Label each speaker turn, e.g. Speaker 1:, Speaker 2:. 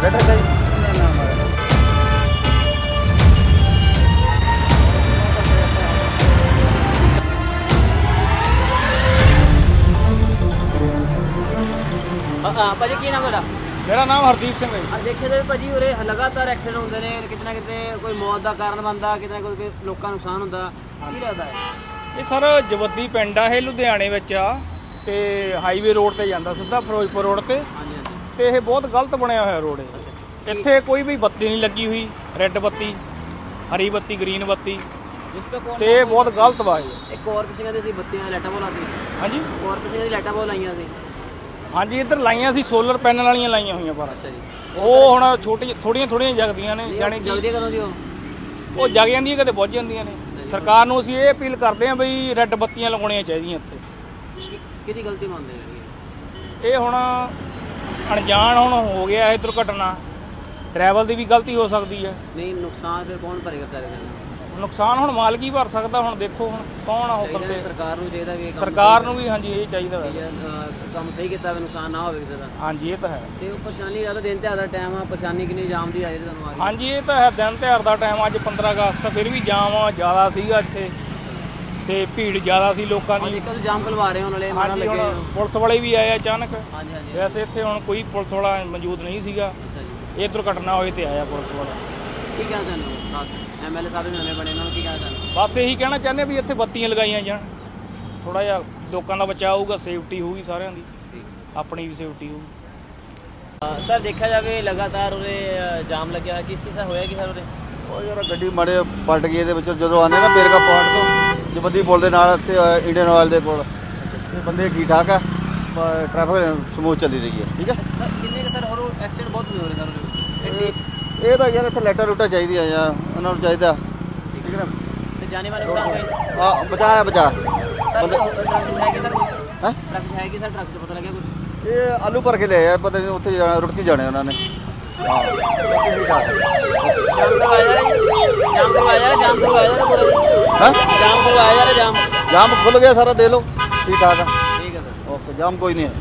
Speaker 1: ਤੁਹਾਡਾ ਟਰੱਕ ਹੈ ਜੀ
Speaker 2: ਹਾਂ ਹਾਂ ਭਾਜੀ ਕੀ ਨਾਮ ਤੁਹਾਡਾ?
Speaker 3: ਮੇਰਾ ਨਾਮ ਹਰਦੀਪ ਸਿੰਘ ਹੈ ਜੀ।
Speaker 2: ਆ ਦੇਖਿਆ ਜਾਵੇ ਭਾਜੀ ਉਰੇ ਲਗਾਤਾਰ ਐਕਸੀਡੈਂਟ ਹੁੰਦੇ ਨੇ ਕਿਤੇ ਨਾ ਕਿਤੇ ਕੋਈ ਮੌਤ ਦਾ ਕਾਰਨ ਬਣਦਾ ਕਿਤੇ ਨਾ ਕੋਈ ਲੋਕਾਂ ਨੂੰ ਨੁਕਸਾਨ ਹੁੰਦਾ। ਕੀ ਲੱਗਦਾ ਹੈ?
Speaker 3: ਇਹ ਸਰ ਜਵੱਦੀ ਪਿੰਡ ਆ ਇਹ ਲੁਧਿਆਣੇ ਵਿੱਚ ਆ ਤੇ ਹਾਈਵੇ ਰੋਡ ਤੇ ਜਾਂਦਾ ਸਿੱਧਾ ਫਿਰੋਜ਼ਪੁਰ ਰੋਡ ਤੇ।
Speaker 2: ਹਾਂਜੀ।
Speaker 3: ਤੇ ਇਹ ਬਹੁਤ ਗਲਤ ਬਣਿਆ ਹੋਇਆ ਰੋਡ ਇਹ। ਇੱਥੇ ਕੋਈ ਵੀ ਬੱਤੀ ਨਹੀਂ ਲੱਗੀ ਹੋਈ ਰੈੱਡ ਬੱਤੀ ਹਰੀ ਬੱਤੀ ਗ੍ਰੀਨ ਬੱਤੀ।
Speaker 2: ਤੇ
Speaker 3: ਇਹ ਬਹੁਤ ਗਲਤ ਵਾ ਇਹ।
Speaker 2: ਇੱਕ ਹੋਰ ਕਿਸੇ ਕਹਿੰਦੇ ਸੀ ਬੱਤੀਆਂ ਲਾਈਟਾਂ ਬੋਲ ਆਦੀ
Speaker 3: ਹਾਂਜੀ?
Speaker 2: ਹੋਰ ਕਿਸੇ ਦੀ ਲਾਈਟਾਂ ਬੋਲ ਆਈਆਂ ਸੀ।
Speaker 3: ਹਾਂਜੀ ਇੱਧਰ ਲਾਈਆਂ ਸੀ ਸੋਲਰ ਪੈਨਲ ਵਾਲੀਆਂ ਲਾਈਆਂ ਹੋਈਆਂ ਪਰ।
Speaker 2: ਅੱਛਾ ਜੀ।
Speaker 3: ਉਹ ਹੁਣ ਛੋਟੀ ਥੋੜੀਆਂ ਥੋੜੀਆਂ ਜਗਦੀਆਂ ਨੇ ਕਿ
Speaker 2: ਜਲਦੀ ਕਦੋਂ ਦੀ ਉਹ?
Speaker 3: ਉਹ ਜਗ ਜਾਂਦੀਆਂ ਕਦੇ ਬੁੱਝ ਜਾਂਦੀਆਂ ਨੇ। ਸਰਕਾਰ ਨੂੰ ਅਸੀਂ ਇਹ ਅਪੀਲ ਕਰਦੇ ਹਾਂ ਬਈ ਰੈੱਡ ਬੱਤੀਆਂ ਲਗਾਉਣੀਆਂ ਚਾਹੀਦੀਆਂ ਇੱਥੇ।
Speaker 2: ਕਿਹਦੀ ਗਲਤੀ ਮੰਨਦੇ
Speaker 3: ਇਹ ਹੁਣ ਅਣਜਾਣ ਹੁਣ ਹੋ ਗਿਆ ਇਹ ਦੁਰਘਟਨਾ ਡਰਾਈਵਰ ਦੀ ਵੀ ਗਲਤੀ ਹੋ ਸਕਦੀ ਹੈ।
Speaker 2: ਨਹੀਂ ਨੁਕਸਾਨ ਫਿਰ ਕੌਣ ਭਰੇਗਾ ਵਿਚਾਰੇ ਦਾ?
Speaker 3: ਨੁਕਸਾਨ ਹੁਣ ਮਾਲਕ ਹੀ ਭਰ ਸਕਦਾ ਹੁਣ ਦੇਖੋ ਹੁਣ ਕੌਣ ਆ ਉਹ
Speaker 2: ਚਾਹੀਦਾ
Speaker 3: ਕਰਦੇ
Speaker 2: ਸਰਕਾਰ ਨੂੰ ਚਾਹੀਦਾ ਵੀ ਇਹ ਕੰਮ
Speaker 3: ਸਰਕਾਰ ਨੂੰ ਵੀ ਹਾਂਜੀ ਇਹ ਚਾਹੀਦਾ ਹੈ
Speaker 2: ਸਹੀ ਹੈ, ਅਹ, ਕੰਮ ਸਹੀ ਕੀਤਾ ਵੀ ਨੁਕਸਾਨ ਨਾ ਹੋਵੇ ਕਿਸੇ ਦਾ।
Speaker 3: ਹਾਂਜੀ ਇਹ ਤਾਂ ਹੈ।
Speaker 2: ਤੇ ਉਹ ਪਰੇਸ਼ਾਨੀ ਜ਼ਿਆਦਾ ਦਿਨ ਤਿਉਹਾਰ ਦਾ ਟਾਈਮ ਆ ਪਰੇਸ਼ਾਨੀ ਕਿੰਨੀ ਜਾਮ ਦੀ ਆ ਜਿਹੜੀ ਤੁਹਾਨੂੰ ਆ ਰਹੀ।
Speaker 3: ਹਾਂਜੀ ਇਹ ਤਾਂ ਹੈ ਦਿਨ ਤਿਉਹਾਰ ਦਾ ਟਾਈਮ ਅੱਜ 15 ਅਗਸਤ ਆ, ਫਿਰ ਵੀ ਜਾਮ ਜ਼ਿਆਦਾ ਸੀਗਾ ਇੱਥੇ। ਤੇ ਭੀੜ ਜ਼ਿਆਦਾ ਸੀ ਲੋਕਾਂ
Speaker 2: ਹੁਣ
Speaker 3: ਦੀ
Speaker 2: ਇੱਕ ਜੰਮ ਖਲਵਾ ਰਹੇ ਹੋ ਨਾਲੇ ਮਾਰਾ
Speaker 3: ਹਾਂਜੀ
Speaker 2: ਲੱਗੇ
Speaker 3: ਹੁਣ। ਪੁਲਿਸ ਵਾਲੇ ਵੀ ਆਏ ਅਚਾਨਕ।
Speaker 2: ਹਾਂਜੀ ਹਾਂਜੀ।
Speaker 3: ਵੈਸੇ ਇੱਥੇ ਹੁਣ ਕੋਈ ਪੁਲਿਸ ਵਾਲਾ ਮੌਜੂਦ ਨਹੀਂ ਸੀਗਾ।
Speaker 2: ਅੱਛਾ ਜੀ।
Speaker 3: ਇਹ ਦੁਰਘਟਨਾ ਹੋਈ ਤੇ ਆਇਆ ਪੁਲਿਸ ਵਾਲਾ।
Speaker 2: ਕੀ ਕਹਿਣਾ ਚਾਹੁੰਦੇ ਹੋ? ਐਮਐਲਏ ਸਾਹਿਬ ਦੇ ਨਵੇਂ ਬਣੇ ਇਹਨਾਂ ਨੂੰ ਕੀ ਕਹਿਣਾ ਚਾਹੁੰਦੇ
Speaker 3: ਬਸ ਇਹੀ ਕਹਿਣਾ ਚਾਹੁੰਦੇ ਵੀ ਇੱਥੇ ਬੱਤੀਆਂ ਲਗਾਈਆਂ ਜਾਣ। ਥੋੜਾ ਜਿਹਾ ਲੋਕਾਂ ਦਾ ਬਚਾਅ ਹੋਊਗਾ ਸੇਫਟੀ ਹੋਊਗੀ ਸਾਰਿਆਂ ਦੀ। ਆਪਣੀ ਵੀ ਸੇਫਟੀ ਹੋਊਗੀ।
Speaker 2: ਸਰ ਦੇਖਿਆ ਜਾਵੇ ਲਗਾਤਾਰ ਉਰੇ ਅ, ਜਾਮ ਲੱਗਿਆ ਹੋਇਆ। ਕਿਸ ਚੀਜ਼ ਦਾ ਹੋਇਆ ਕਿ ਸਰ ਉਰੇ?
Speaker 1: ਉਹ ਯਾਰ ਗੱਡੀ ਮਾੜੇ ਪਲਟ ਗਈ ਇਹਦੇ ਵਿੱਚ ਜਦੋਂ ਆਨੇ ਨਾ ਬੇਰਗਾ ਪੁਆਇੰਟ ਤੋਂ। ਜਵੱਦੀ ਪੁਲ ਦੇ ਨਾਲ ਤੇ ਇੰਡੀਅਨ ਆਇਲ ਦੇ ਕੋਲ। ਇਹ ਬੰਦੇ ਠੀਕ ਠਾਕ ਆ ਟ੍ਰੈਫਿਕ ਸਮੂਥ ਚੱਲੀ ਰਹੀ ਹੈ ਠੀਕ ਹੈ
Speaker 2: ਕਿੰਨੇ ਕੁ ਸਰ ਹੋਰ ਐਕਸੀਡੈਂਟ ਬਹੁਤ ਹੋ ਰਹੇ ਸਰ
Speaker 1: ਇਹ ਤਾਂ ਯਾਰ ਇੱਥੇ ਲੈਟਰ ਲੂਟਰ ਚਾਹੀਦੀ ਆ ਯਾਰ ਉਹਨਾਂ ਨੂੰ ਚਾਹੀਦਾ। ਠੀਕ ਹੈ
Speaker 2: ਤੇ ਜਾਣੇ ਵਾਲੇ
Speaker 1: ਨਾ ਆ ਬਚਾਇਆ ਬਚਾ। ਬੰਦੇ
Speaker 2: ਹੈ ਕਿ ਸਰ?
Speaker 1: ਹੈਂ?
Speaker 2: ਟਰੱਕ ਹੈ ਕਿ ਸਰ ਟਰੱਕ ਤੋਂ ਪਤਾ ਲੱਗਿਆ ਕੁਝ
Speaker 1: ਇਹ ਆਲੂ ਭਰ ਕੇ ਲੈ ਆਇਆ ਪਤਾ ਨਹੀਂ ਉੱਥੇ ਜਾਣਾ ਰੁੜਕੀ ਜਾਣੇ ਉਹਨਾਂ ਨੇ। ਹਾਂ?
Speaker 2: ਕਰਵਾਇਆ ਕਰਵਾਇਆ ਕਰਵਾਇਆ
Speaker 1: ਹੈ
Speaker 2: ਕਰਵਾਇਆ
Speaker 1: ਜਾਮ ਖੁੱਲ ਗਿਆ ਸਾਰਾ ਦੇ ਲਓ। ਠੀਕ ਠਾਕ ਆ।
Speaker 2: ਠੀਕ ਹੈ ਸਰ।
Speaker 1: ਓਕੇ ਜਾਮ ਕੋਈ ਨਹੀਂ ਹੈ।